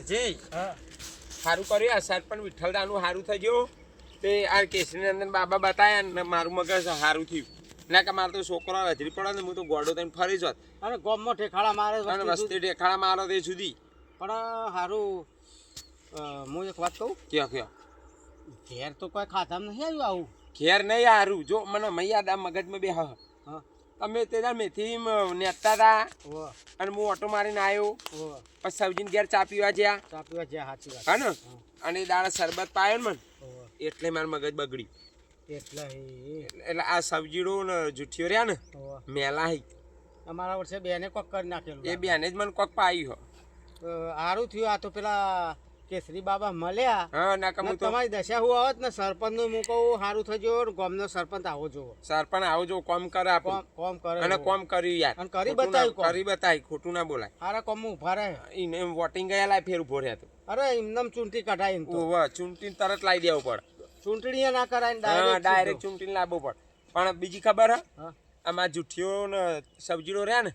વાલજી હા. સારું કર્યું આ સરપંચ વિઠ્ઠલદાનું સારું થઈ ગયું. તે આ કેસરી નંદન બાબા બતાયા ને મારું મગજ સારું થયું. ના કે મારો તો છોકરો હજરી પડે ને હું તો ગોડો થઈને ફરી જોત અને ગોમમાં ઠેખાડા મારે અને વસ્તુ વસ્તી ઠેખાડા મારો તે સુધી પણ સારું હું એક વાત કહું? કયો ક્યાં? ઘેર તો કોઈ ખાધામાં નહીં આવ્યું આવું? ઘેર નહીં હારું જો મને મૈયા દા મગજમાં બે હા. હા તમે તે દાડ મેથી નેતા હતા અને હું ઓટો મારીને આવ્યો પછી સબજીને ઘેર ચા પીવા જ્યાં. ચા પીવા જ્યાં સાચી વાત. હા ને? અને દાડા શરબત પાયો ને મને. એટલે મારું મગજ બગડ્યું એટલે એટલે આ સબજીડો ને જુઠ્ઠીઓ રહ્યા ને મેલા હી. અમારા વર્ષે બેને કોક કરી નાખેલું એ બેને જ મને કોક પાયું હો. સારું થયું આ તો પેલા કેસરી બાબા મળ્યા હા ના કે ને તો તમારી દશા હું આવત ને સરપંચનું હું કહું સારું થજો ને ગામનો સરપંચ આવો જોવો. સરપંચ આવો જો કોમ કરે કોમ કોમ કરે અને કોમ કર્યું યાર. અને કરી બતાય બતાવ્યું કરી બતાવી ખોટું ના બોલાય. હારા કોમ ઊભા રહે. એને વોટિંગ ગયેલા ફેર ઊભો રહ્યા અરે એમનેમ ચૂંટણી કઢાઈ ઓવા ચૂંટીને તરત લાવી દેવું પડે. ચૂંટણી ના કરાય ને ડાયરેક્ટ ડાયરેક્ટ ચૂંટણી. લાવવું પડે. પણ બીજી ખબર હે? આમાં જુઠ્ઠીઓ ને સબ્જીડો રહ્યા ને.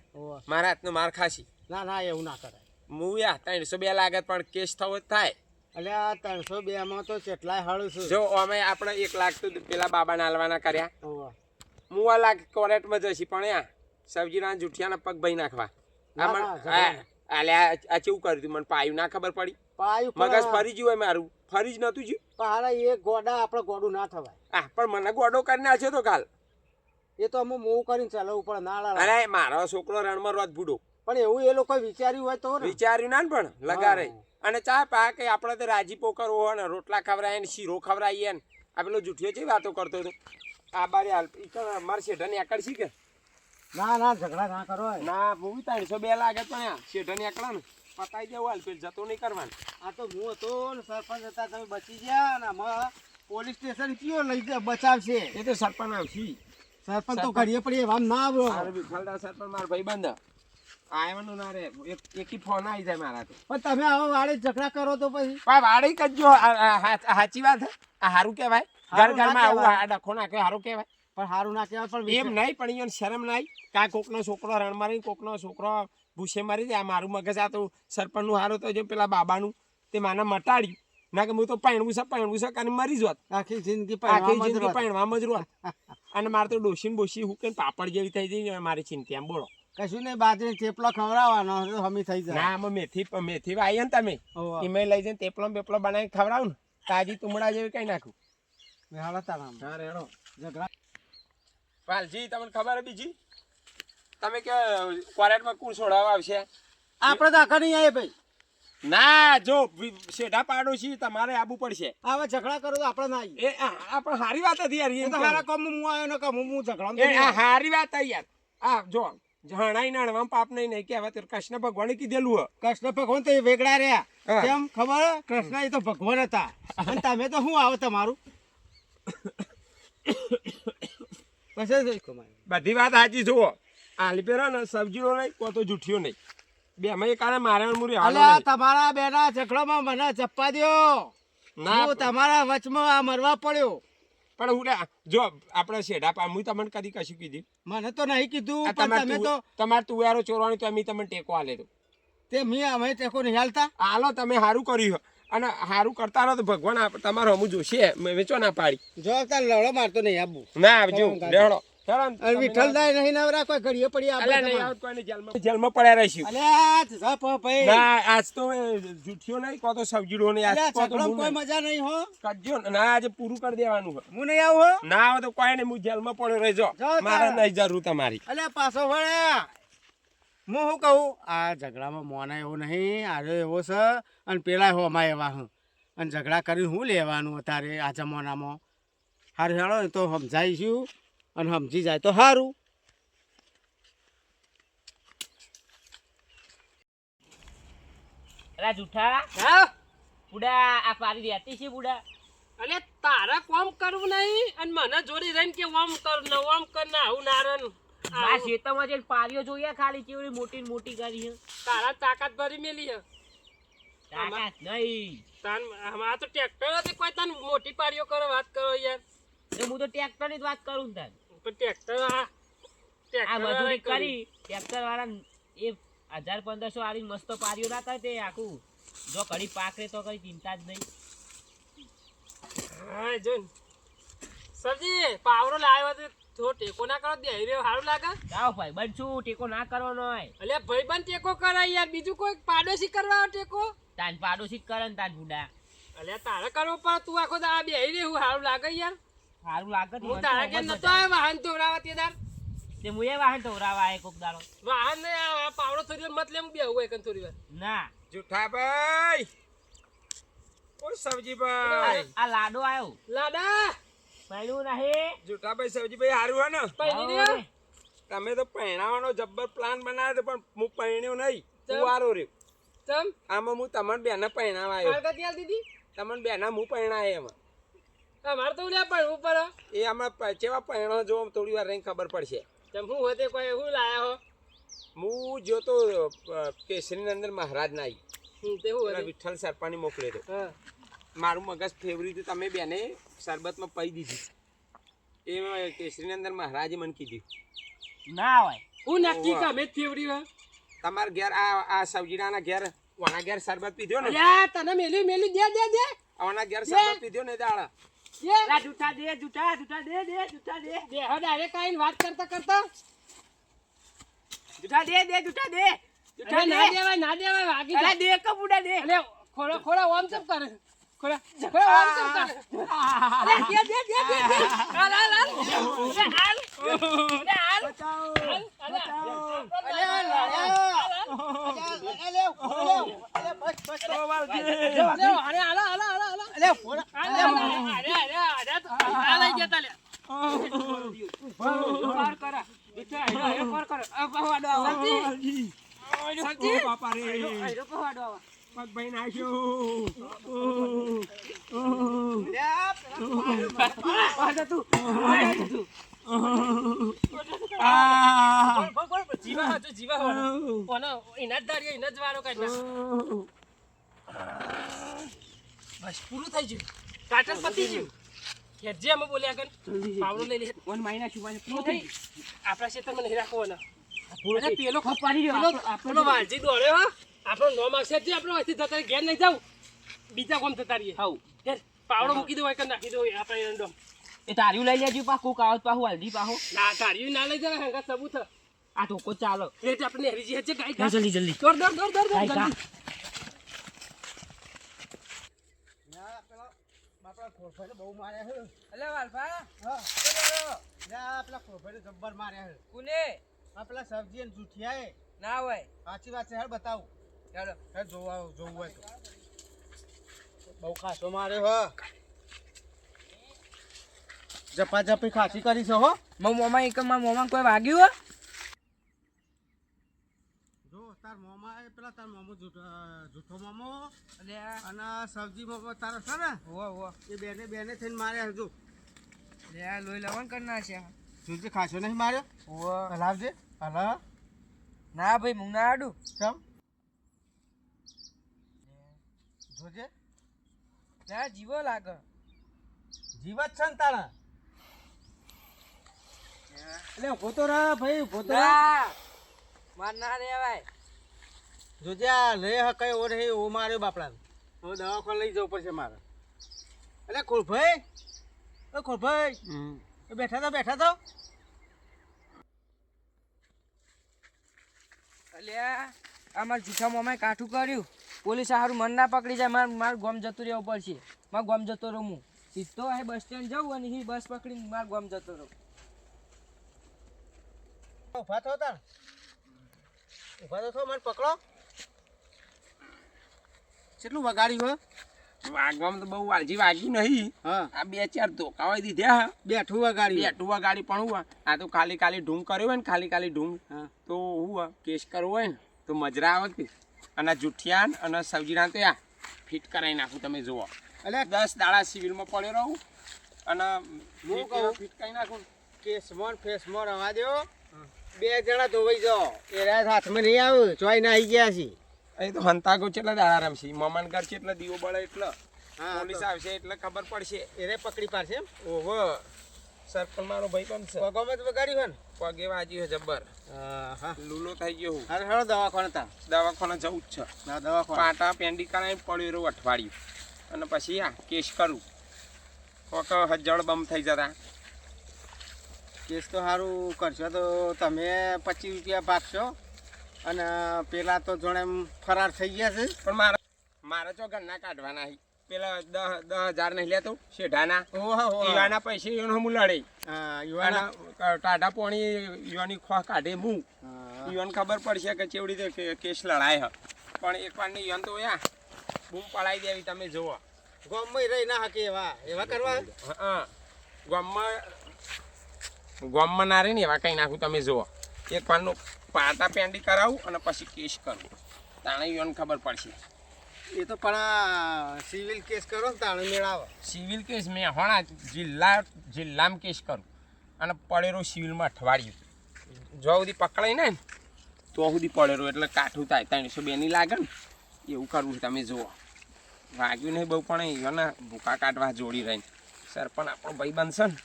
મારા હાથનો માર ખાસી ના ના એવું ના કરાય. હું યા ત્રણસો બે લાગે પણ કેસ થવો જ થાય. એટલે આ ત્રણસો બે માં તો કેટલાય હળું છું. જો અમે આપણે એક લાખ તો પેલા બાબા નાલવાના કર્યા. મુવા લાખ કોરેટમાં જશી પણ યા સબજીના જુઠિયાના પગ ભાઈ નાખવા ના, આ કેવું કર્યું મને પાયું ના ખબર પડી. પાયું મગજ ફરી ગયું હોય મારું. ફરી જ નતું જ્યું. પણ એ ગોડા આપણે ગોડું ના થવાય. હા પણ મને ગોડો કરી નાખ્યો તો કાલ. એ તો અમે મૂવ કરીને ચલાવવું પડે ના. અરે મારો છોકરો રણમાં રોજ ભૂડો. પણ એવું એ લોકો વિચાર્યું હોય તો વિચાર્યું ના ને પણ લગારે. અને ચા પા કે આપણે તો રાજીપો કરવો હોય ને રોટલા ખવડાવીએ ને શીરો ખવડાવીએ ને. આ પેલો જૂઠીઓ છે વાતો કરતો હતો? આ બારે હાલ તો મારા શેઠાની આકડ છે કે? ના ના ઝઘડા ના કરો ના હું ત્રણસો બે લાગે પણ આ શેઠાની આકડા ને. પતાઈ દેવું હાલ પેટ જતો નહીં કરવાનું. આ તો હું હતો ને સરપંચ હતા તમે બચી ગયા ને આમાં પોલીસ સ્ટેશન કયો લઈ બચાવશે. એ તો સરપંચ આવશી. સરપંચ તો. ઘડીએ પડીએ આમ ના આવ્યો સરપંચ મારા ભાઈ બંધ આવવાનું ના રે એક ફોન આવી જાય મારા પણ તમે આવા ઝઘડા કરો તો પછી? કરજો સાચી વાત આ હારું કહેવાય? ઘર હારું ના ઘરમાં આવું ડખો નાખે હારું કહેવાય. પણ સારું ના કહેવાય પણ એમ નહીં પણ શરમ નહીં. કા કોકનો છોકરો રણ મારી કોકનો છોકરો ભૂસે મારી જાય આ મારું મગજ આ તો સરપંચનું હારું તો જેમ પેલા બાબાનું તે માને મટાડ્યું. ના કે હું તો પૈણવું છે પૈણવું છે કારણ મરી જોત. આખી જિંદગી આખી જિંદગી. પૈણવામાં જ રોત. અને મારે તો ડોશીને બોશી હુકે પાપડ જેવી થઈ જઈ મારી ચિંતા એમ બોલો. કશું નહીં બાજરી થેપલો ખવડાવવાનો તો હમી થઈ જાય. ના આમાં મેથી મેથી આવી ને તમે. હોવે. એમાં લઈ જઈને તેપલો બેપલો બનાવીને ખવડાવું ને. તાજી તુમડા જેવી કઈ નાખું. હા રેડો. ઝઘડા. પાલજી તમને ખબર બીજી? તમે કે ક્વોરેટમાં કુણ છોડાવવા આવશે? આપણે તો આખા નહીં આવે ભાઈ. ના જો શેઢા પાડોશી તમારે આબુ પડશે. આવા ઝઘડા કરો તો આપણે ના આવીએ એ આ આ સારી વાત હતી યાર એ તો સારા હારા હું આવ્યો ને કામ હું ઝઘડા એ સારી વાત આવી યાર. આ જો જણાઈ નાણવામાં પાપ નહીં નહીં કહેવાય. તે કૃષ્ણ ભગવાને કીધેલું કૃષ્ણ ભગવાન તો એ વેગળા રહ્યા. કેમ ખબર? કૃષ્ણ એ તો ભગવાન હતા. અને તમે તો શું આવો તમારું? બધી વાત સાચી જુઓ. આલપેરા ને સબ્જીનો નહીં કો તો જૂઠિયો નહીં. બે અમે એક આને મારે મુરી હાલો તમારા બેના ઝઘડામાં મને ચપ્પા દ્યો. ના તમારા વચમાં આ મરવા પડ્યો. પણ હું જો આપણે શેઢા પા હું તમને કદી કશું કીધું. મને તો નહીં કીધું પણ તમે તો તમારે તુવારો ચોરવાની તો અમે તમને ટેકો આલે તો. તે મેં અમે ટેકો નહીં હાલતા હાલો તમે સારું કર્યું અને સારું કરતા રહો તો ભગવાન તમારો અમુ જોશે વેચો ના પાડી. જો તાર લડો મારતો નહીં આબુ. ના આવજો ચાલો, ગાડી. લેવડો ચાલો ને, અને તમે વિઠ્ઠલદાય નહીં નવરા કોઈ ઘડીએ પડી આપણે નહીં આવત કોઈને જેલમાં જેલમાં પડ્યા રહીશું. અલ્યા જપ ભાઈ. ના આજ તો એ નહીં કહો તો સબજીડો નહીં આજ અલ્યા તો કોઈ મજા નહીં હો. કરજો ના આજે પૂરું કરી દેવાનું. હું નહીં આવું હો. ના આવે તો કોઈ નહીં હું જેલમાં પડ્યો રહેજો મારે નહીં જરૂર તમારી. અલ્યા પાછો વળ્યા હું શું કહું? આ ઝઘડામાં મોના એવો નહીં આર્યો એવો છે. અને પેલા હોમાં એવા હું. અને ઝઘડા કરી હું લેવાનું અત્યારે આ જમાનામાં? સારું હેળો તો સમજાઈશું અને સમજી જાય તો સારું અલા જૂઠા હા? બુડા આ પારી રહેતી છે બુડા. અલે તારા કોમ કરવું નહીં અને મને જોડી રહીને કે ઓમ કર ને ઓમ કર ને આવું નારન આ શેતમાં જે પારીઓ જોઈએ ખાલી કેવડી મોટી ને મોટી કરી છે. તારા તાકાત ભરી મેલી હે તાકાત નહીં. તાન આ તો ટ્રેક્ટર હતી કોઈ તાન મોટી પારીઓ કરો વાત કરો યાર. હું તો ટ્રેક્ટરની જ વાત કરું ને તાર પણ ટ્રેક્ટર આ કરી. ટ્રેક્ટર વાળા એ હજાર પંદરસો વાળી મસ્ત પારીઓ ના થાય તે આખું. જો કડી પાકરે તો કઈ ચિંતા જ નહીં. હા જો સરજી પાવડો લાવ્યો તો થોડો ટેકો ના કરો દે રે સારું લાગે? જાઓ ભાઈ બનશું ટેકો ના કરવાનો હોય એટલે ભાઈ બન ટેકો કરાય યાર બીજું કોઈ પાડોશી કરવા ટેકો? તાન પાડોશી જ કરે ને તાન બુડા અલ્યા તારે કરવો પણ તું આખો દા બે રહ્યું સારું લાગે યાર. સારું લાગે હું તારા કે નતો આવે. આવ્યો વાહન ધોવડાવવા તે દાર તે મુએ વાહન ધોવરાવા આય કોક દાડો. વાહન ને આ પાવડો થોડી મત લે હું બેહું એકન થોડી વાર ના. જુઠાભાઈ ઓ સબજીભાઈ આ લાડો આવ્યો લાડા! પૈણું નહીં. જુઠાભાઈ સબજીભાઈ હારું હે ને? પૈણી રે. તમે તો પહેણાવાનો જબ્બર પ્લાન બનાવ્યો પણ હું પહેણ્યો નહીં. તું વારો રહ્યો. તમ આમાં હું તમને બેને પહેણાવા આવ્યો દીદી તમને બેના હું પહેણાય એમાં. અમારે તો ઉલ્યા પણ ઉપર એ આમાં ચેવા પહેણો જો થોડી વાર રહીને ખબર પડશે. તમે હું હોતે કોઈ એવું લાયા હો? હું જોતો કેસરી અંદર મહારાજ ના આવી તે હું વિઠ્ઠલ સરપાણી મોકલે તો મારું મગજ ફેવરી તમે બેને શરબતમાં પઈ દીધી. એ કેસરી અંદર મહારાજે મને કીધું. ના હોય. હું નક્કી. કામે જ ફેવડી હોય તમારા ઘેર આ આ સબજીડાના ઘેર વાના ઘેર શરબત પીધો ને? તને મેલી મેલી દે દે દે. આના ઘેર શરબત પીધો ને દાડા લા જૂઠા દે જૂઠા જૂઠા દે દે જૂઠા દે. દે હવે ડાયરેક્ટ આઈને વાત કરતા કરતા? જૂઠા દે દે જૂઠા દે. જૂઠા ના દેવાય ના દેવાય વાગી દે કે બુડા દે ખોરા ખોરા ઓમ ચમ કરે ખોરા ખોરા ઓમ ચમ કરે અલે દે દે દે દે દે હાલ હાલ હાલ. અલે હાલ. અલે હાલ. અલે અલે અરે હાલ હાલ હાલ હાલ. અરે અરે અરે તો હાલ આઈ ગયા તાલે પાર કરા. બેટા પાર કરા. આ પવાડો આવો. સતી સતી બાપા રે. આયો પવાડો આવો. પગ ભાઈ નાખ્યો બસ પૂરું થઈ ગયું કાટર પતી ગયું ખેરજે અમે બોલ્યા કર પાવડો લઈ લે વન મહિના છુપાને પૂરું થઈ આપણા ક્ષેત્રમાં નહીં રાખવાના પેલો પાડી પેલો પેલો વાલજી દોડ્યો હો આપણો નો માગશે જ આપણો અહીંથી જતા ઘેર નહીં જાવ બીજા કોમ જતા રહીએ. હાઉ. ઘેર પાવડો મૂકી દેવાય કે નાખી દો આપણે એનો એ તાર્યું લઈ લેજો પાકું કાવત પાહુ હલ્દી પાહુ ના તારી ના લઈ જરા હંગા સબૂત આ ધોકો ચાલો. એટલે આપણે હેરી છે ગાય ગા. જલ્દી જલ્દી. દોડ દોડ દોડ દોડ પેલા ગાય, ખોરફાઈ બહુ માર્યા હે અલે વાલફા હા. ના પેલા ખોરફાઈ જબ્બર માર્યા હે કુને? આ પેલા સબ્જી અને જૂઠિયા ના હોય. સાચી વાત છે હેડ બતાવું. ચાલો જોવા જોવું હોય તો. બહુ ખાસો માર્યો હો. જપા જપી ખાસી કરી છે હો. મો મોમાં એક માં મોમાં કોઈ વાગ્યું હો? જો તાર મોમાં એ પેલા તાર મોમો જૂઠો જૂઠો મોમો અને અને સબ્જી મોમો તારો છે ને? હોવા હોવા એ બેને બેને થઈને માર્યા છે જો. લે આ લોહી લવણ કર નાખ્યા. ખાસો નહીં માર્યો? હોવા હલાવજે. હલા. ના ભાઈ મું ના આડું. કેમ? જોજે છે ત્યાં જીવો લાગે. જ છે ને તારા? એટલે ઊભો તો રહે ભાઈ ઊભો તો ના માર ના રેવાય. જોજે આ લે હ કઈ ઓર હે ઓ માર્યો બાપડા હવે દવાખાને લઈ જવું પડશે મારે. એટલે ખોલભાઈ. ઓ ખોલભાઈ. એ બેઠા તો બેઠા તો અલ્યા આ મારા જૂઠા મોમાએ કાઠું કર્યું. પોલીસ સારું મન ના પકડી જાય માર મારે ગોમ જતું રહેવું પડશે. માર ગોમ જતો રહું હું. સીધો અહીં બસ સ્ટેન્ડ જાઉં અને એ બસ પકડીને માર ગોમ જતો રહું. ઊભા થો તાર. ઊભા તો થો મને પકડો. કેટલું વગાડ્યું હો? વાગવામાં તો બહુ વાલજી વાગ્યું નહીં. હા. આ બે ચાર ધોકાવા દીધા હા. બેઠું વગાડી બેઠું ગાડી પણ હું આ તો ખાલી ખાલી ઢૂંગ કર્યો હોય ને ખાલી ખાલી ઢૂંગ. હા. તો હું કેસ કરવો હોય ને તો મજરા આવે કે અને જુઠિયાન અને સબ્જીના તો આ ફિટ કરાવી નાખું તમે જુઓ. એટલે દસ દાડા સિવિલમાં પડ્યો રહું અને હું કહું. ફિટ કરી નાખું. કેસમોન ફેસમોન રવા દો. બે જણા ધોવાઈ જાઓ. એ રાત હાથમાં નહીં આવે ચોઈ આવી ગયા છે. એ તો હંતાગો કેટલા દાડા રમશે મમાન ઘર છે એટલે દીવો બળે એટલે. પોલીસ આવશે એટલે ખબર પડશે. એને પકડી પાડશે એમ? ઓહો પણ મારો ભાઈ પણ છે? પગોમાં જ વગાડ્યું ને. પગે વાગ્યું હે જબ્બર હા લૂલો થઈ ગયો હું. અરે હેડો દવાખાને તા દવાખાને જવું જ છે. ના દવાખાને. પાટા પેન્ડી કરાવી પડ્યું રહ્યું અઠવાડિયું. અને પછી આ કેસ કરું. કોક હજળ બમ થઈ જતા. કેસ તો સારું કરશો. તો તમે પચીસ રૂપિયા ભાગશો. અને પેલા તો જોણે ફરાર થઈ ગયા છે. પણ મારે મારે જો ઘરના કાઢવાના પેલા દસ દસ હજાર નહીં લેતો શેઢાના. યુવાના પૈસે એનો હું લડે યુવાના ટાઢા પોણી યુવાની ખોહ કાઢે હું. યુવાન ખબર પડશે કે ચેવડી રીતે કેસ લડાય હ. પણ એક વાર યુવાન તો યા બૂમ પડાવી દેવી તમે જુઓ. ગોમમાં રહી ના હકે એવા. એવા કરવા? હા ગોમમાં ગોમમાં ના રહે ને એવા કંઈ નાખું તમે જુઓ. એક વારનું પાટા પેંડી કરાવું અને પછી કેસ કરું. તાણે યુવાન ખબર પડશે. એ તો પણ સિવિલ કેસ કરો ને તાણે મેળાવો. સિવિલ કેસ મેં હોણા જિલ્લા જિલ્લામાં કેસ કરું. અને પડેરો સિવિલમાં અઠવાડિયું. જો સુધી પકડાય ને તો સુધી પડેરો એટલે કાઠું થાય. ત્રણસો બેની લાગે ને એવું કરવું તમે જુઓ. વાગ્યું નહીં બહુ પણ એને ભૂકા કાઢવા જોડી રહીને સરપંચ આપણો ભાઈ બનશે ને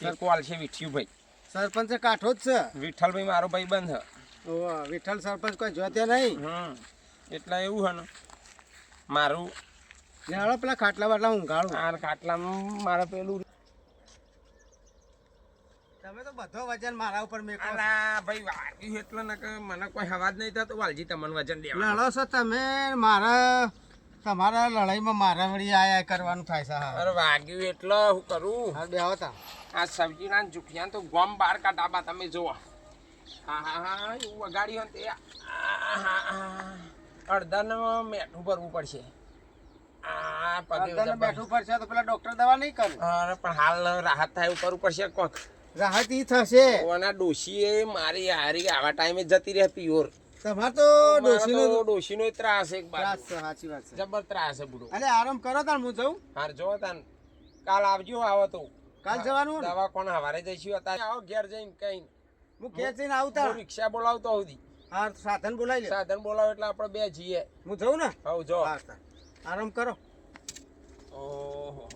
સર કોલ છે વિઠ્યુભાઈ સરપંચ કાઠો જ છે. વિઠ્ઠલભાઈ મારો ભાઈ બંધ વિઠ્ઠલ સરપંચ કોઈ જોતે નહીં? હમ એટલે એવું હે ને. મારું હળો પેલા ખાટલા બાટલા ઊંઘાડું. આ ખાટલામાં મારે પેલું તમે તો બધો વજન મારા ઉપર મેકો. અલા ભાઈ વાગ્યું એટલે ને કે મને કોઈ હવાજ નહીં થતો. વાલજી તમને વજન દેવા લડો છો તમે મારા તમારા લડાઈમાં મારા વળી આયા કરવાનું થાય છે અરે વાગ્યું એટલે હું કરું? હા બેહો તા. આ સબ્જીના જુખિયા તો ગોમ બાર કાઢાબા તમે જુઓ. હા હા હા એવું વગાડ્યું ને તે અડધાને મેઠું ભરવું પડશે. આ પગે બેઠું પડશે તો પેલા ડોક્ટર દવા નહીં કરે? અરે પણ હાલ રાહત થાય એવું કરવું પડશે કોક. રાહત ઈ થશે. ઓના ડોશીએ મારી હારી આવા ટાઈમે જતી રહે પ્યોર તમારે તો ડોશીનો ડોશીનો ત્રાસ એક ત્રાસ સાચી વાત છે. જબર ત્રાસ છે બુડો. અરે આરામ કરો તાન હું જઉં? હાર જો તાન. કાલ આવજો આવો તો. કાલ જવાનું? દવા કોણ હવારે જઈશું અત્યારે આવો ઘેર જઈને કઈ હું ઘેર જઈને આવતા રિક્ષા બોલાવતો સુધી હા સાધન બોલાવી લે. સાધન બોલાવો એટલે આપણે બે જઈએ હું જઉં ને? હા જો. આરામ કરો. ઓહો.